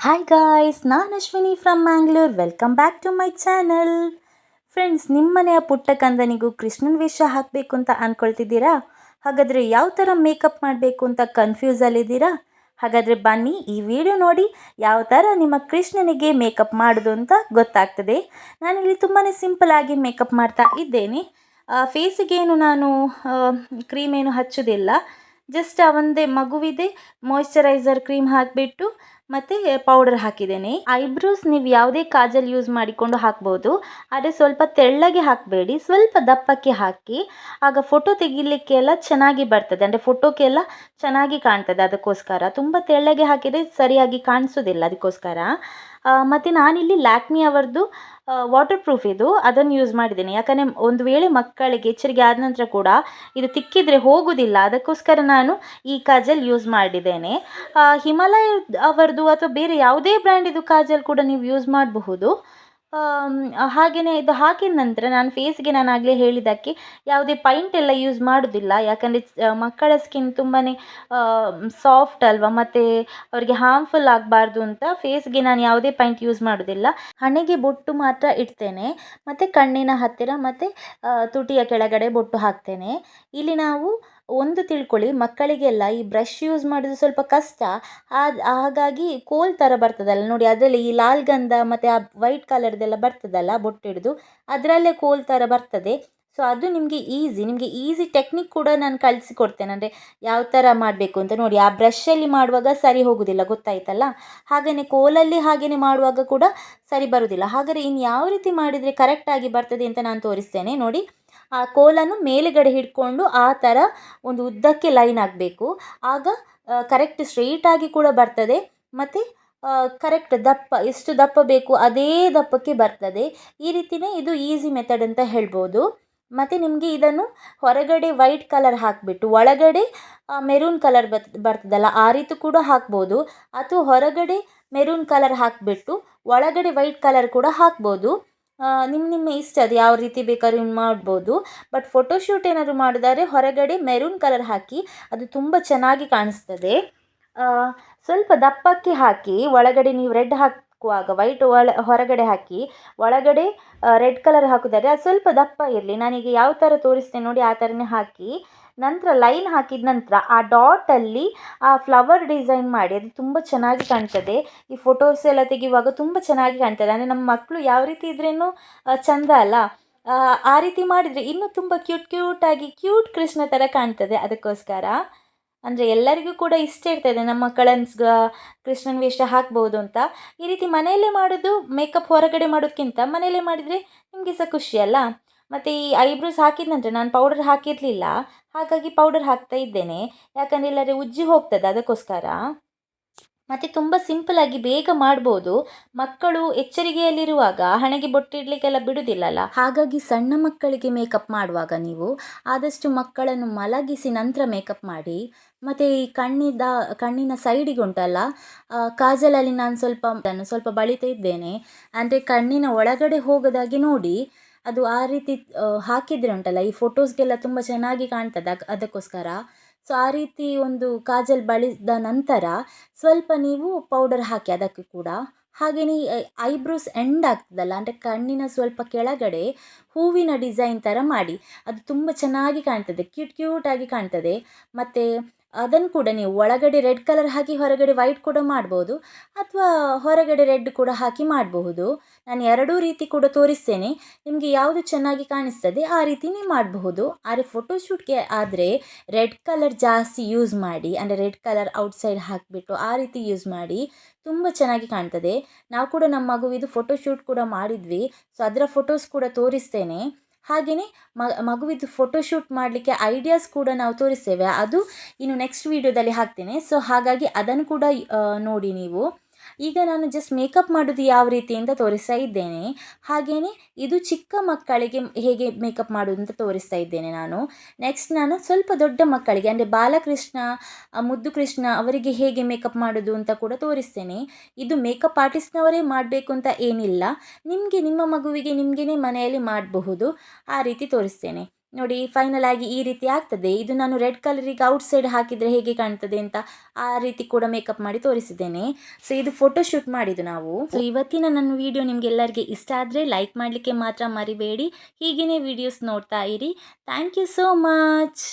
Hi guys ನಾನು Ashwini from Mangalore welcome back to my channel friends ನಿಮ್ಮ ಮನೆಯ ಪುಟ್ಟ ಕಂದನಿಗೂ ಕೃಷ್ಣನ ವೇಷ ಹಾಕಬೇಕು ಅಂತ ಅಂದ್ಕೊಳ್ತಿದ್ದೀರಾ ಹಾಗಾದರೆ ಯಾವ ಥರ ಮೇಕಪ್ ಮಾಡಬೇಕು ಅಂತ ಕನ್ಫ್ಯೂಸಲ್ಲಿದ್ದೀರಾ ಹಾಗಾದರೆ ಬನ್ನಿ ಈ ವಿಡಿಯೋ ನೋಡಿ ಯಾವ ಥರ ನಿಮ್ಮ ಕೃಷ್ಣನಿಗೆ ಮೇಕಪ್ ಮಾಡೋದು ಅಂತ ಗೊತ್ತಾಗ್ತದೆ. ನಾನಿಲ್ಲಿ ತುಂಬಾ ಸಿಂಪಲಾಗಿ ಮೇಕಪ್ ಮಾಡ್ತಾ ಇದ್ದೇನೆ. ಫೇಸಿಗೇನು ನಾನು ಕ್ರೀಮ್ ಏನು ಹಚ್ಚೋದಿಲ್ಲ. ಜಸ್ಟ್ ಒಂದೇ ಮಗುವಿದೆ ಮಾಯಿಶ್ಚರೈಸರ್ ಕ್ರೀಮ್ ಹಾಕಿಬಿಟ್ಟು ಮತ್ತು ಪೌಡರ್ ಹಾಕಿದ್ದೇನೆ. ಐಬ್ರೋಸ್ ನೀವು ಯಾವುದೇ ಕಾಜಲ್ ಯೂಸ್ ಮಾಡಿಕೊಂಡು ಹಾಕ್ಬೋದು. ಆದರೆ ಸ್ವಲ್ಪ ತೆಳ್ಳಗೆ ಹಾಕಬೇಡಿ, ಸ್ವಲ್ಪ ದಪ್ಪಕ್ಕೆ ಹಾಕಿ. ಆಗ ಫೋಟೋ ತೆಗಿಲಿಕ್ಕೆಲ್ಲ ಚೆನ್ನಾಗಿ ಬರ್ತದೆ. ಅಂದರೆ ಫೋಟೋಕ್ಕೆಲ್ಲ ಚೆನ್ನಾಗಿ ಕಾಣ್ತದೆ ಅದಕ್ಕೋಸ್ಕರ. ತುಂಬ ತೆಳ್ಳಗೆ ಹಾಕಿದರೆ ಸರಿಯಾಗಿ ಕಾಣಿಸೋದಿಲ್ಲ ಅದಕ್ಕೋಸ್ಕರ. ಮತ್ತು ನಾನಿಲ್ಲಿ ಲ್ಯಾಕ್ಮಿ ಅವರದ್ದು ವಾಟರ್ ಪ್ರೂಫ್ ಇದು, ಅದನ್ನು ಯೂಸ್ ಮಾಡಿದ್ದೇನೆ. ಯಾಕಂದರೆ ಒಂದು ವೇಳೆ ಮಕ್ಕಳಿಗೆ ಎಚ್ಚರಿಕೆ ಆದ ನಂತರ ಕೂಡ ಇದು ತಿಕ್ಕಿದರೆ ಹೋಗೋದಿಲ್ಲ. ಅದಕ್ಕೋಸ್ಕರ ನಾನು ಈ ಕಾಜಲ್ ಯೂಸ್ ಮಾಡಿದ್ದೇನೆ. ಹಿಮಾಲಯ ಅವರದ್ದು ಅಥವಾ ಬೇರೆ ಯಾವುದೇ ಬ್ರ್ಯಾಂಡಿದು ಕಾಜಲ್ ಕೂಡ ನೀವು ಯೂಸ್ ಮಾಡಬಹುದು. ಹಾಗೆಯೇ ಇದು ಹಾಕಿದ ನಂತರ ನಾನು ಫೇಸ್ಗೆ ನಾನು ಆಗಲೇ ಹೇಳಿದ್ದಕ್ಕೆ ಯಾವುದೇ ಪೈಂಟ್ ಎಲ್ಲ ಯೂಸ್ ಮಾಡೋದಿಲ್ಲ. ಯಾಕಂದರೆ ಮಕ್ಕಳ ಸ್ಕಿನ್ ತುಂಬಾ ಸಾಫ್ಟ್ ಅಲ್ವಾ? ಮತ್ತು ಅವರಿಗೆ ಹಾರ್ಮ್ಫುಲ್ ಆಗಬಾರ್ದು ಅಂತ ಫೇಸ್ಗೆ ನಾನು ಯಾವುದೇ ಪೈಂಟ್ ಯೂಸ್ ಮಾಡೋದಿಲ್ಲ. ಹಣೆಗೆ ಬೊಟ್ಟು ಮಾತ್ರ ಇಡ್ತೇನೆ. ಮತ್ತು ಕಣ್ಣಿನ ಹತ್ತಿರ ಮತ್ತು ತುಟಿಯ ಕೆಳಗಡೆ ಬೊಟ್ಟು ಹಾಕ್ತೇನೆ. ಇಲ್ಲಿ ನಾವು ಒಂದು ತಿಳ್ಕೊಳ್ಳಿ, ಮಕ್ಕಳಿಗೆಲ್ಲ ಈ ಬ್ರಷ್ ಯೂಸ್ ಮಾಡೋದು ಸ್ವಲ್ಪ ಕಷ್ಟ. ಹಾಗಾಗಿ ಕೋಲ್ ಥರ ಬರ್ತದಲ್ಲ, ನೋಡಿ ಅದರಲ್ಲಿ ಈ ಲಾಲ್ ಗಂಧ ಮತ್ತು ಆ ವೈಟ್ ಕಲರ್ದೆಲ್ಲ ಬರ್ತದಲ್ಲ ಬೊಟ್ಟಿಡ್ದು ಅದರಲ್ಲೇ ಕೋಲ್ ಥರ ಬರ್ತದೆ. ಸೊ ಅದು ನಿಮಗೆ ಈಸಿ ನಿಮಗೆ ಈಸಿ ಟೆಕ್ನಿಕ್ ಕೂಡ ನಾನು ಕಲಿಸಿಕೊಡ್ತೇನೆ ಅಂದರೆ ಯಾವ ಥರ ಮಾಡಬೇಕು ಅಂತ ನೋಡಿ, ಆ ಬ್ರಷಲ್ಲಿ ಮಾಡುವಾಗ ಸರಿ ಹೋಗೋದಿಲ್ಲ, ಗೊತ್ತಾಯ್ತಲ್ಲ? ಹಾಗೆಯೇ ಕೋಲಲ್ಲಿ ಹಾಗೆಯೇ ಮಾಡುವಾಗ ಕೂಡ ಸರಿ ಬರೋದಿಲ್ಲ. ಹಾಗಾದರೆ ಇನ್ನು ಯಾವ ರೀತಿ ಮಾಡಿದರೆ ಕರೆಕ್ಟಾಗಿ ಬರ್ತದೆ ಅಂತ ನಾನು ತೋರಿಸ್ತೇನೆ. ನೋಡಿ ಆ ಕೋಲನ್ನು ಮೇಲುಗಡೆ ಹಿಡ್ಕೊಂಡು ಆ ಥರ ಒಂದು ಉದ್ದಕ್ಕೆ ಲೈನ್ ಆಗಬೇಕು ಆಗ ಕರೆಕ್ಟ್ ಸ್ಟ್ರೈಟಾಗಿ ಕೂಡ ಬರ್ತದೆ. ಮತ್ತು ಕರೆಕ್ಟ್ ದಪ್ಪ, ಎಷ್ಟು ದಪ್ಪ ಬೇಕು ಅದೇ ದಪ್ಪಕ್ಕೆ ಬರ್ತದೆ. ಈ ರೀತಿಯೇ ಇದು ಈಸಿ ಮೆಥಡ್ ಅಂತ ಹೇಳ್ಬೋದು. ಮತ್ತು ನಿಮಗೆ ಇದನ್ನು ಹೊರಗಡೆ ವೈಟ್ ಕಲರ್ ಹಾಕಿಬಿಟ್ಟು, ಒಳಗಡೆ ಮೆರೂನ್ ಕಲರ್ ಬತ್, ಬರ್ತದಲ್ಲ, ಆ ರೀತಿ ಕೂಡ ಹಾಕ್ಬೋದು. ಅಥವಾ ಹೊರಗಡೆ ಮೆರೂನ್ ಕಲರ್ ಹಾಕಿಬಿಟ್ಟು, ಒಳಗಡೆ ವೈಟ್ ಕಲರ್ ಕೂಡ ಹಾಕ್ಬೋದು. ನಿಮ್ಮ ನಿಮ್ಮ ಇಷ್ಟ, ಅದು ಯಾವ ರೀತಿ ಬೇಕಾದ್ರೂ ಮಾಡ್ಬೋದು. ಬಟ್ ಫೋಟೋಶೂಟ್ ಏನಾದರೂ ಮಾಡಿದರೆ ಹೊರಗಡೆ ಮೆರೂನ್ ಕಲರ್ ಹಾಕಿ, ಅದು ತುಂಬ ಚೆನ್ನಾಗಿ ಕಾಣಿಸ್ತದೆ. ಸ್ವಲ್ಪ ದಪ್ಪಕ್ಕೆ ಹಾಕಿ, ಒಳಗಡೆ ನೀವು ರೆಡ್ ಹಾಕುವಾಗ ವೈಟ್ ಒಳ, ಹೊರಗಡೆ ಹಾಕಿ, ಒಳಗಡೆ ರೆಡ್ ಕಲರ್ ಹಾಕಿದರೆ ಅದು ಸ್ವಲ್ಪ ದಪ್ಪ ಇರಲಿ. ನಾನೀಗ ಯಾವ ಥರ ತೋರಿಸ್ತೇನೆ ನೋಡಿ, ಆ ಥರನೇ ಹಾಕಿ. ನಂತರ ಲೈನ್ ಹಾಕಿದ ನಂತರ ಆ ಡಾಟಲ್ಲಿ ಆ ಫ್ಲವರ್ ಡಿಸೈನ್ ಮಾಡಿ, ಅದು ತುಂಬ ಚೆನ್ನಾಗಿ ಕಾಣ್ತದೆ. ಈ ಫೋಟೋಸ್ ಎಲ್ಲ ತೆಗೆಯುವಾಗ ತುಂಬ ಚೆನ್ನಾಗಿ ಕಾಣ್ತದೆ. ಅಂದರೆ ನಮ್ಮ ಮಕ್ಕಳು ಯಾವ ರೀತಿ ಇದ್ರೇನು ಚಂದ ಅಲ್ಲ. ಆ ರೀತಿ ಮಾಡಿದರೆ ಇನ್ನೂ ತುಂಬ ಕ್ಯೂಟ್ ಕ್ಯೂಟಾಗಿ ಕ್ಯೂಟ್ ಕೃಷ್ಣ ಥರ ಕಾಣ್ತದೆ ಅದಕ್ಕೋಸ್ಕರ. ಅಂದರೆ ಎಲ್ಲರಿಗೂ ಕೂಡ ಇಷ್ಟ ಇರ್ತದೆ ನಮ್ಮ ಮಕ್ಕಳನ್ನ ಕೃಷ್ಣನ ವೇಷ ಹಾಕ್ಬೋದು ಅಂತ. ಈ ರೀತಿ ಮನೆಯಲ್ಲೇ ಮಾಡೋದು ಮೇಕಪ್ ಹೊರಗಡೆ ಮಾಡೋದಕ್ಕಿಂತ ಮನೆಯಲ್ಲೇ ಮಾಡಿದರೆ ನಿಮಗೆ ಸಹ ಖುಷಿ ಅಲ್ಲ? ಮತ್ತು ಈ ಐಬ್ರೋಸ್ ಹಾಕಿದ ನಂತರ ನಾನು ಪೌಡರ್ ಹಾಕಿರಲಿಲ್ಲ. ಹಾಗಾಗಿ ಪೌಡರ್ ಹಾಕ್ತಾ ಇದ್ದೇನೆ. ಯಾಕಂದರೆ ಇಲ್ಲರೆ ಉಜ್ಜಿ ಹೋಗ್ತದೆ ಅದಕ್ಕೋಸ್ಕರ. ಮತ್ತು ತುಂಬ ಸಿಂಪಲಾಗಿ ಬೇಗ ಮಾಡ್ಬೋದು. ಮಕ್ಕಳು ಎಚ್ಚರಿಕೆಯಲ್ಲಿರುವಾಗ ಹಣೆಗೆ ಬೊಟ್ಟಿಡ್ಲಿಕ್ಕೆಲ್ಲ ಬಿಡುವುದಿಲ್ಲಲ್ಲ ಹಾಗಾಗಿ ಸಣ್ಣ ಮಕ್ಕಳಿಗೆ ಮೇಕಪ್ ಮಾಡುವಾಗ ನೀವು ಆದಷ್ಟು ಮಕ್ಕಳನ್ನು ಮಲಗಿಸಿ ನಂತರ ಮೇಕಪ್ ಮಾಡಿ. ಮತ್ತು ಈ ಕಣ್ಣಿದ, ಕಣ್ಣಿನ ಸೈಡಿಗೆ ಉಂಟಲ್ಲ ಕಾಜಲಲ್ಲಿ ನಾನು ಸ್ವಲ್ಪ ಸ್ವಲ್ಪ ಬಳಿತಾ ಇದ್ದೇನೆ. ಅಂದರೆ ಕಣ್ಣಿನ ಒಳಗಡೆ ಹೋಗೋದಾಗಿ ನೋಡಿ. ಅದು ಆ ರೀತಿ ಹಾಕಿದರೆ ಉಂಟಲ್ಲ ಈ ಫೋಟೋಸ್ಗೆಲ್ಲ ತುಂಬ ಚೆನ್ನಾಗಿ ಕಾಣ್ತದೆ ಅದಕ್ಕೋಸ್ಕರ. ಸೊ ಆ ರೀತಿ ಒಂದು ಕಾಜಲ್ ಬಳಿದ ನಂತರ ಸ್ವಲ್ಪ ನೀವು ಪೌಡರ್ ಹಾಕಿ ಅದಕ್ಕೆ ಕೂಡ. ಹಾಗೆಯೇ ಐಬ್ರೋಸ್ ಎಂಡ್ ಆಗ್ತದಲ್ಲ, ಅಂದರೆ ಕಣ್ಣಿನ ಸ್ವಲ್ಪ ಕೆಳಗಡೆ ಹೂವಿನ ಡಿಸೈನ್ ಥರ ಮಾಡಿ. ಅದು ತುಂಬ ಚೆನ್ನಾಗಿ ಕಾಣ್ತದೆ, ಕ್ಯೂಟ್, ಕ್ಯೂಟಾಗಿ ಕಾಣ್ತದೆ. ಮತ್ತು ಅದನ್ನು ಕೂಡ ನೀವು ಒಳಗಡೆ ರೆಡ್ ಕಲರ್ ಹಾಕಿ ಹೊರಗಡೆ ವೈಟ್ ಕೂಡ ಮಾಡ್ಬೋದು ಅಥವಾ ಹೊರಗಡೆ ರೆಡ್ ಕೂಡ ಹಾಕಿ ಮಾಡಬಹುದು. ನಾನು ಎರಡೂ ರೀತಿ ಕೂಡ ತೋರಿಸ್ತೇನೆ. ನಿಮಗೆ ಯಾವುದು ಚೆನ್ನಾಗಿ ಕಾಣಿಸ್ತದೆ ಆ ರೀತಿ ನೀವು ಮಾಡಬಹುದು. ಆದರೆ ಫೋಟೋಶೂಟ್ಗೆ ಆದರೆ ರೆಡ್ ಕಲರ್ ಜಾಸ್ತಿ ಯೂಸ್ ಮಾಡಿ, ಅಂದರೆ ರೆಡ್ ಕಲರ್ ಔಟ್ಸೈಡ್ ಹಾಕಿಬಿಟ್ಟು ಆ ರೀತಿ ಯೂಸ್ ಮಾಡಿ ತುಂಬ ಚೆನ್ನಾಗಿ ಕಾಣ್ತದೆ. ನಾವು ಕೂಡ ನಮ್ಮ ಮಗುವಿದು ಫೋಟೋಶೂಟ್ ಕೂಡ ಮಾಡಿದ್ವಿ. ಸೊ ಅದರ ಫೋಟೋಸ್ ಕೂಡ ತೋರಿಸ್ತೇನೆ. ಹಾಗೆಯೇ ಮಗುವಿದ್ದು ಫೋಟೋಶೂಟ್ ಮಾಡಲಿಕ್ಕೆ ಐಡಿಯಾಸ್ ಕೂಡ ನಾವು ತೋರಿಸ್ತೇವೆ. ಅದು ಇನ್ನು ನೆಕ್ಸ್ಟ್ ವೀಡಿಯೋದಲ್ಲಿ ಹಾಕ್ತೇನೆ. ಸೊ ಹಾಗಾಗಿ ಅದನ್ನು ಕೂಡ ನೋಡಿ ನೀವು. ಈಗ ನಾನು ಜಸ್ಟ್ ಮೇಕಪ್ ಮಾಡೋದು ಯಾವ ರೀತಿ ಅಂತ ತೋರಿಸ್ತಾ ಇದ್ದೇನೆ. ಹಾಗೆಯೇ ಇದು ಚಿಕ್ಕ ಮಕ್ಕಳಿಗೆ ಹೇಗೆ ಮೇಕಪ್ ಮಾಡೋದು ಅಂತ ತೋರಿಸ್ತಾ ಇದ್ದೇನೆ ನಾನು. ನೆಕ್ಸ್ಟ್ ನಾನು ಸ್ವಲ್ಪ ದೊಡ್ಡ ಮಕ್ಕಳಿಗೆ, ಅಂದರೆ ಬಾಲಕೃಷ್ಣ ಮುದ್ದು ಕೃಷ್ಣ ಅವರಿಗೆ ಹೇಗೆ ಮೇಕಪ್ ಮಾಡೋದು ಅಂತ ಕೂಡ ತೋರಿಸ್ತೇನೆ. ಇದು ಮೇಕಪ್ ಆರ್ಟಿಸ್ಟ್ನವರೇ ಮಾಡಬೇಕು ಅಂತ ಏನಿಲ್ಲ. ನಿಮಗೆ ನಿಮ್ಮ ಮಗುವಿಗೆ ನಿಮಗೇ ಮನೆಯಲ್ಲಿ ಮಾಡಬಹುದು. ಆ ರೀತಿ ತೋರಿಸ್ತೇನೆ. ನೋಡಿ ಫೈನಲ್ ಆಗಿ ಈ ರೀತಿ ಆಗ್ತದೆ. ಇದು ನಾನು ರೆಡ್ ಕಲರಿಗೆ ಔಟ್ ಸೈಡ್ ಹಾಕಿದರೆ ಹೇಗೆ ಕಾಣ್ತದೆ ಅಂತ ಆ ರೀತಿ ಕೂಡ ಮೇಕಪ್ ಮಾಡಿ ತೋರಿಸಿದ್ದೇನೆ. ಸೊ ಇದು ಫೋಟೋ ಶೂಟ್ ಮಾಡಿದ್ದು ನಾವು. ಸೊ ಇವತ್ತಿನ ನನ್ನ ವಿಡಿಯೋ ನಿಮಗೆಲ್ಲರಿಗೆ ಇಷ್ಟ ಆದರೆ ಲೈಕ್ ಮಾಡಲಿಕ್ಕೆ ಮಾತ್ರ ಮರಿಬೇಡಿ. ಹೀಗೇನೆ ವಿಡಿಯೋಸ್ ನೋಡ್ತಾ ಇರಿ. Thank you so much